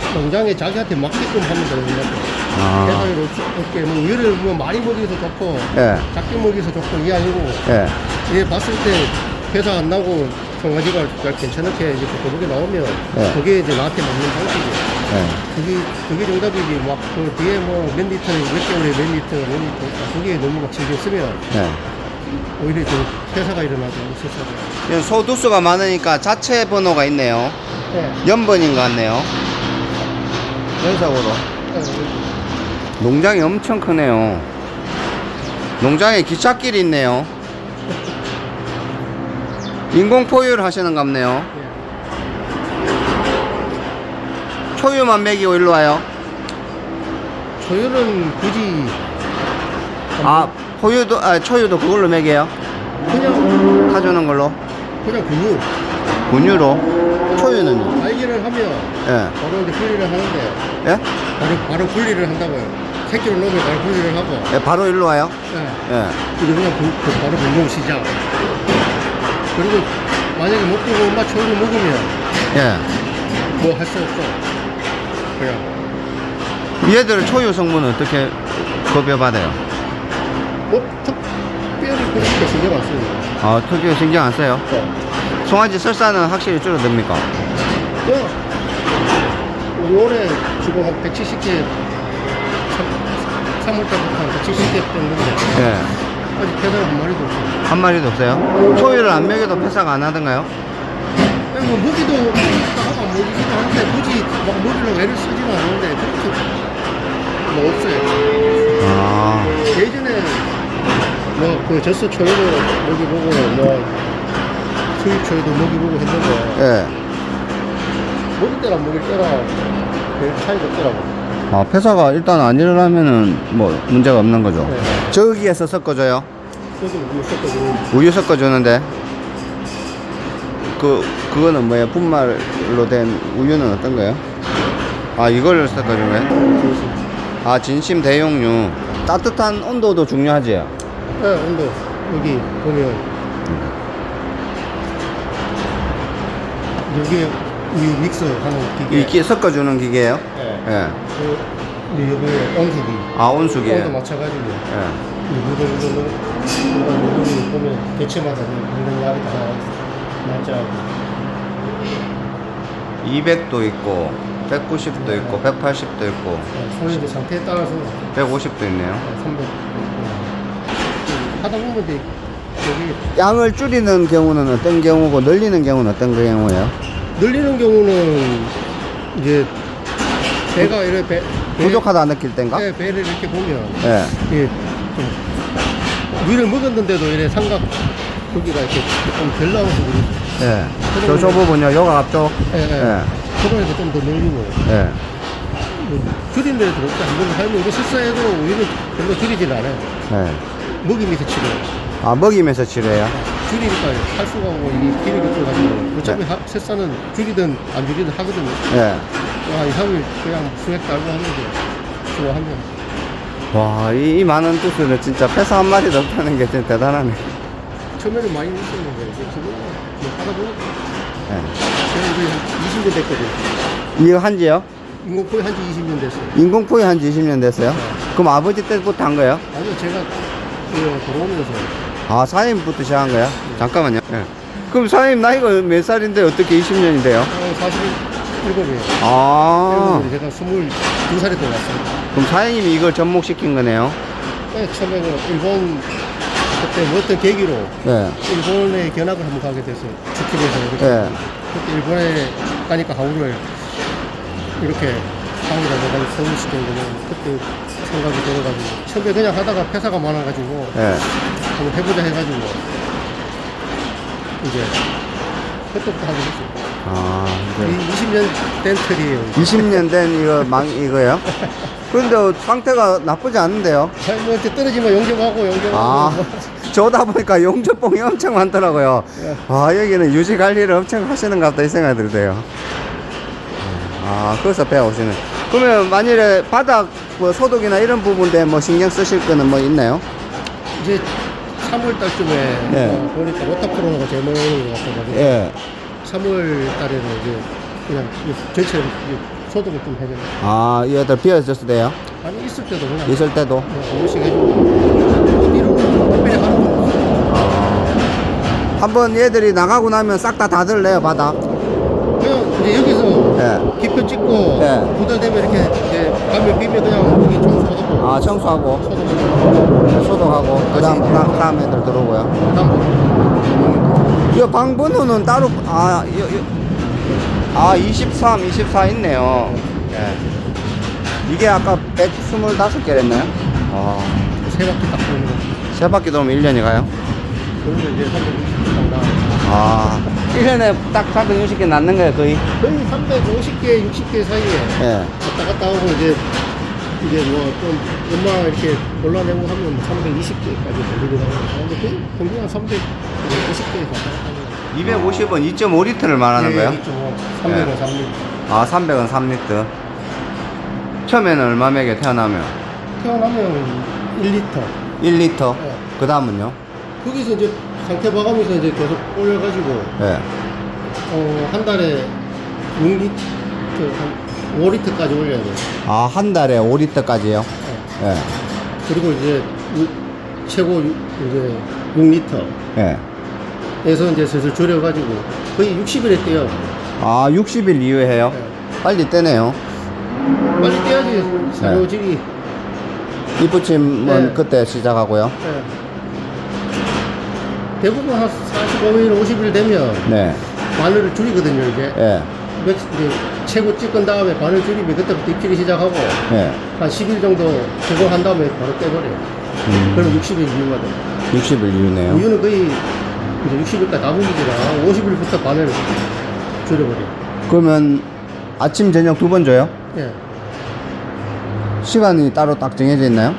회사에 자기한테 맞게끔 하면 되는 것 같아요. 아, 회사를 없게 뭐 우유를 뭐 많이 먹여서 좋고 예, 작게 먹여서 좋고 이게 아니고 예, 얘 봤을 때 회사 안 나고 송아지가 잘 괜찮게 이제 그렇게 나오면 네. 그게 이제 나한테 맞는 방식이에요. 예. 그게 그게 정답이지 막 그 뒤에 뭐 몇 리터 몇 개월에 몇 리터 몇 리터 그게 너무 막 신경 쓰면 예. 오히려 좀 회사가 일어나지 못했어요. 지금 소두수가 많으니까 자체 번호가 있네요. 네. 연번인 것 같네요. 연석으로. 농장이 엄청 크네요. 농장에 기찻길이 있네요. 인공 포유를 하시는 갑네요. 초유만 먹이고 일로 와요. 소유는 굳이 아, 포유도, 아, 초유도 그걸로 먹여요? 그냥 타주는 걸로? 그냥 분유 분유로? 초유는요? 알기를 하면 예. 바로 이제 분리를 하는데 예? 바로 바로 분리를 한다고요. 새끼를 놓으면 바로 분리를 하고 예, 바로 일로 와요? 예. 예. 이제 그냥 분- 그 바로 분용 시작. 그리고 만약에 못 주고 엄마 초를 먹으면 예. 뭐 할 수 없어. 그냥 얘들 초유 성분은 어떻게 급여받아요? 뭐 특별히 그렇게 신경 안 쓰는 거야. 아, 특유 신경 안 써요? 네. 송아지 설사는 확실히 줄어듭니까? 그냥 우리 올해 지금 한 170개 3 월달부터 한 170개 됐는데 예. 아직 배달 한 마리도 없어. 한 마리도 없어요? 초유를 안 먹여도 폐사가 안 하던가요? 아니 뭐 먹이도 하고 안 먹이기도 하는데 굳이 막 먹이려고 애를 쓰지는 않는데 그렇게 뭐 없어요. 아, 예전에 뭐 그 젖소 초유도 먹이 보고 뭐 수입 초유도 먹이보고 했는데 예. 먹일 때랑 먹일 때랑 별 차이가 없더라고. 아, 폐사가 일단 안 일어나면은 뭐 문제가 없는 거죠. 네. 저기에서 섞어줘요? 그래서 우리 썼거든. 우유 섞어주는데 그 그거는 뭐예요? 분말로 된 우유는 어떤 거예요? 아 이거를 섞어준 거예요? 아 진심 대용류 따뜻한 온도도 중요하지? 네, 온도 여기 보면 여기 우유 믹스 하는 기계. 이게 섞어주는 기계예요? 네. 예. 그 여기 온수기. 아 온수기에. 온도 맞춰가지고 예. 이 무덤 무덤이 보면 개체마다 있는 약이 다 맞자. 200도 있고 190도 있고 180도 있고 소리도 상태에 따라서 150도 있네요. 300. 하다 보면 이제 여기 양을 줄이는 경우는 어떤 경우고 늘리는 경우는 어떤 경우예요? 늘리는 경우는 이제 배가 이렇게 배, 배, 부족하다 느낄 땐가? 배, 배를 이렇게 보면 예. 이게 좀 위를 먹었는데도 이래 삼각 거기가 이렇게 좀덜 나와서 그래. 예. 저, 저 부분요, 요가 앞쪽. 예, 예. 예. 그러니까 좀더 늘리고 예. 뭐 줄인 데도 없고 한번 살면 이거 실사해도 위를 별로 줄이질 않아요. 예. 먹이면서 치료. 아, 먹이면서 치료해요? 줄이니까 할 수가 없고 이게 기력이 없어가지고 어차피 네. 하, 새싸는 줄이든 안 줄이든 하거든요. 예. 아, 이 사람이 그냥 수액 달고 하는 게 좋아하면. 와, 이, 이 많은 두수는 진짜 폐사 한 마리도 없다는 게 진짜 대단하네. 처음에는 많이 웃었는데, 이제 지금은 뭐 하다 보니까 예. 제가 이제 한 20년 됐거든요. 이거 한지요? 인공포에 한지 20년 됐어요. 인공포유 한지 20년 됐어요? 네. 그럼 아버지 때부터 한 거예요? 아니요, 제가 그 들어오면서 아, 사장님부터 시작한 거야? 잠깐만요. 예. 그럼 사장님 나이가 몇 살인데 어떻게 20년이 돼요? 어, 47이에요. 아, 제가 22살에 들어왔어요. 그럼 사장님이 이걸 접목시킨 거네요? 네, 처음에 그 일본 그때 뭐 어떤 계기로 네. 일본에 견학을 한번 가게 됐어요. 주키에서 이렇게. 예. 그때 일본에 가니까 하우를 이렇게 하우를 내가 서울시킨 거는 그때 생각이 들어가지고 처음에 그냥 하다가 폐사가 많아가지고 예. 한번 해보자 해가지고 이제 그때부터 하게 됐어요. 아, 이제. 이 20년 된 틀이에요. 20년 된 이거 망 이거예요? 그런데 상태가 나쁘지 않은데요? 이제 떨어지면 용접하고 용접하고 아, 뭐. 저다 보니까 용접봉이 엄청 많더라고요. 예. 아, 여기는 유지 관리를 엄청 하시는 것 같다 이 생각이 들대요. 아, 그래서 배워오시는. 그러면 만일에 바닥 뭐 소독이나 이런 부분에 뭐 신경 쓰실 거는 뭐 있나요? 이제 3월 달쯤에 네. 어, 보니까 로타코로나가 제일 많이 오는 것 같아가지고 예. 3월 달에는 이제 그냥 이 전체 이 소독을 좀 해줘요. 아, 이 애들 비어있을 때요? 아니 있을 때도 그냥 있을 때도? 뭐한 번씩 해주고 뒤로 특별히 건 없어요. 한번 얘들이 나가고 나면 싹다 닫을래요, 바닥? 그냥 이제 여기서 예. 기표 찍고 네. 부들되면 이렇게 이제 가면 비면 그냥 여기 청소하고 아, 청소하고, 소독하고 소독하고, 그 다음, 다음 애들 들어오고요. 다음 이방 번호는 따로, 아, 요, 요, 아, 23, 24 있네요. 예. 이게 아까 125개랬나요? 아, 세 바퀴 딱 도는 거. 세 바퀴 돌면 1년이 가요? 그러면 이제 360개 나. 아, 1년에 딱 360개 낳는 거예요, 거의? 거의 350개, 60개 사이에 예. 왔다 갔다 하고 이제 이제 뭐좀 엄마 이렇게 골라내고 하면 뭐 320개까지 돌리고 하는 근데 거의 평균 한 350개 갔다 갔다 하는 250원 2.5리터를 말하는 거예요? 300원, 예. 300. 아, 300원 3리터. 처음에는 얼마 맥에 태어나면? 태어나면 1리터. 1리터. 예. 그 다음은요? 거기서 이제 상태 봐가면서 이제 계속 올려가지고 예. 어, 한 달에 6리터, 한 5리터까지 올려야 돼요. 아, 한 달에 5리터까지요? 예. 예. 그리고 이제 유- 최고 유- 이제 6리터. 예. 에서 이제 슬슬 줄여가지고 거의 60일에 떼요. 아, 60일 이후에 해요? 예. 빨리 떼네요. 빨리 떼야지 사료질이. 이부침은 네. 그때 시작하고요. 예. 대부분 한 45일, 50일 되면 네. 바늘을 줄이거든요, 이제. 예. 이제 최고 찍은 다음에 바늘 줄이면 그때부터 입질이 시작하고 예. 한 10일 정도 제거한 다음에 바로 떼버려요. 음, 그러면 60일 이후가 돼요. 60일 이후네요. 우유는 거의 이제 60일까지 다 분기지라 50일부터 바늘을 줄여버려요. 그러면 아침, 저녁 두 번 줘요? 예. 시간이 따로 딱 정해져 있나요?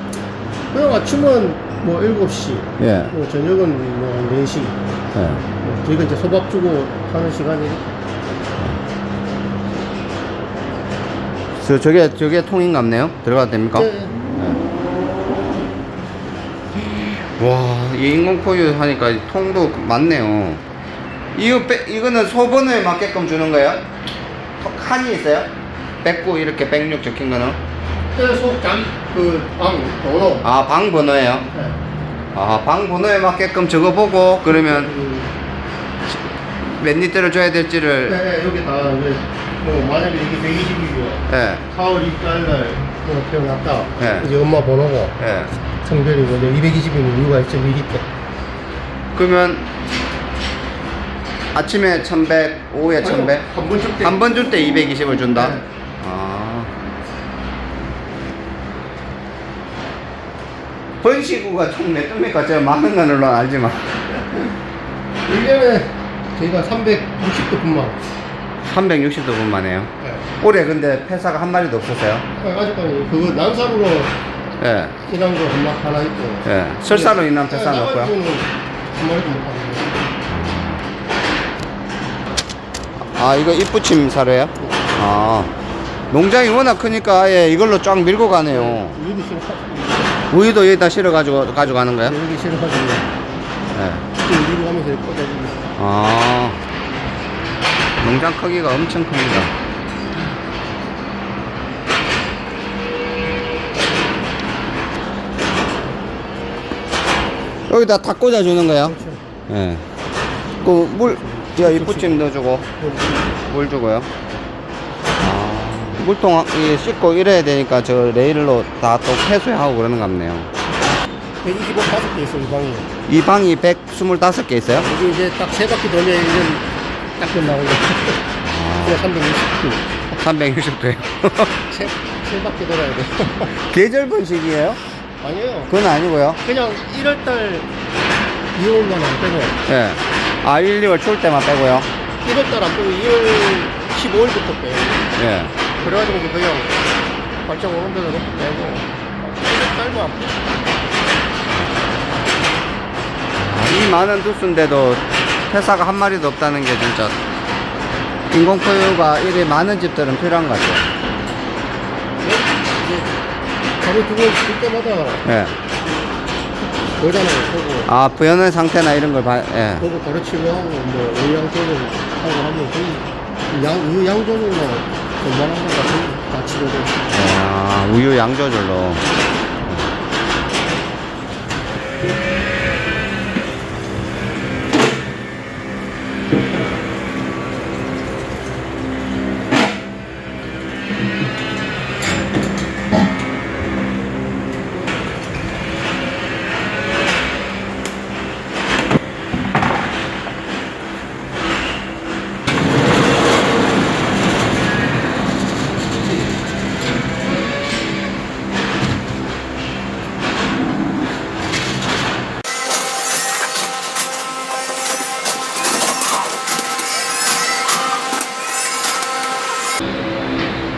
그냥 아침은 뭐 7시, 예. 뭐 저녁은 뭐 4시. 예. 뭐 저희가 이제 소밥 주고 하는 시간이 저, 저게, 저게 통인 같네요? 들어가도 됩니까? 네. 와, 이 인공포유 하니까 통도 많네요. 이거 빼, 이거는 소번호에 맞게끔 주는 거예요? 통- 칸이 있어요? 109 이렇게 106 적힌 거는? 장, 그, 방, 번호. 아, 방 번호예요? 네. 아, 방 번호에 맞게끔 적어보고 그러면 음, 몇 리터를 줘야 될지를 네, 네, 여기 다, 이제, 뭐, 만약에 이게 120이고요. 예, 4월 2일날 뭐 태어났다. 네. 이제 엄마 번호고, 예. 성별이고, 이제 220이면 이유가 있죠, 2리터. 그러면 아침에 1100, 오후에 1100? 한번 줄 때. 한 번 줄 때 220을 준다? 네. 아. 번시구가 총몇 겁니까? 제가 많은 거는 알지만. 1년에 저희가 360도 분만. 360도 분만 해요. 네. 올해 근데 폐사가 한 마리도 없었어요. 아직까지 그거 난사로 예, 일한 거 하나, 하나 있고. 예. 설사로 인한 폐사는 없고요. 나가지고는 한 마리도 못. 아, 이거 입붙임 사료예요? 아. 농장이 워낙 크니까 아예 이걸로 쫙 밀고 가네요. 우유도 싫어. 우유도 여기다 실어가지고, 가져가는 거예요? 여기 싫어가지고. 예. 우유로 가면서 꽂아주고. 아. 농장 크기가 엄청 큽니다. 여기다 다 꽂아주는 거예요? 그렇죠. 예. 그 물, 야, 이쁘침 넣어주고, 물 주고요. 아, 물통 이 씻고 이래야 되니까 저 레일로 다또 회수하고 그러는 것 같네요. 125 다섯 개 있어, 이 방이. 이 방이 125개 있어요? 여기 이제 딱 세 바퀴 돌면 이제 딱 끝나고. 아, 그냥 360도. 360도요. 세, 세 바퀴 돌아야 돼. 계절 번식이에요? 아니에요. 그건 아니고요. 그냥 1월달 2월만 안 빼고, 예. 아, 1, 2월 추울 때만 빼고요. 1월달 안 빼고 2월 15일부터 빼요. 예. 그래가지고 이제 그냥 발장 오는 데서 놓고 빼고, 1월달만 안 빼고. 아, 이 많은 두수인데도 회사가 한 마리도 없다는 게 진짜 인공포유가 이리 많은 집들은 필요한 것 같아요. 이제 하루 두번 줄 때마다 예. 보잖아요, 보고. 아, 부연의 상태나 이런 걸 봐, 예. 보고 가르치고 하고, 뭐, 의양 조절 하고 하면 거의 양, 우유 양 조절로 웬만한 거 같은 다 치료돼. 아, 우유 양 조절로.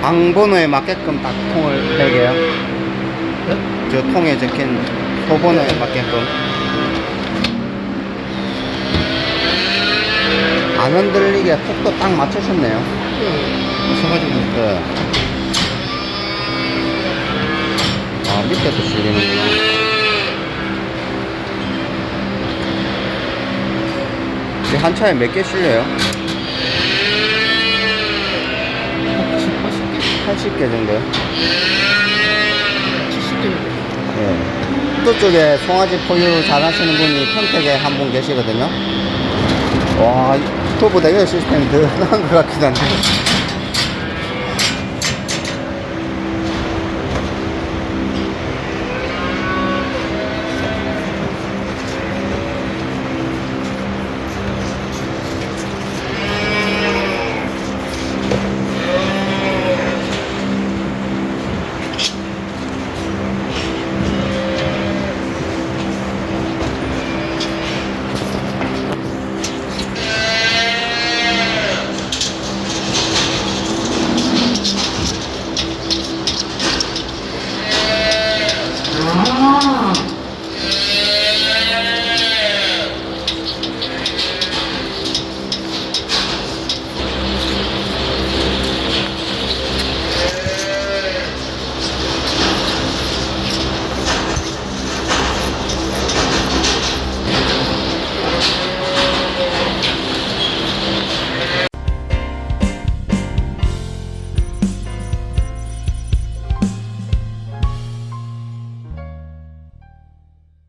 방 번호에 맞게끔 딱 통을 뺄게요. 저 통에 적힌 소번호에 맞게끔. 안 흔들리게 톡도 딱 맞추셨네요. 있어가지고. 네. 아, 밑에도 실리는구나. 이한 차에 몇 개 실려요? 80개? 80개 정도요? 70개는 예. 또 쪽에 송아지 포유 잘 하시는 분이 평택에 한 분 계시거든요. 와, 터보다 이 시스템이 더 나은 것 같기도 한데.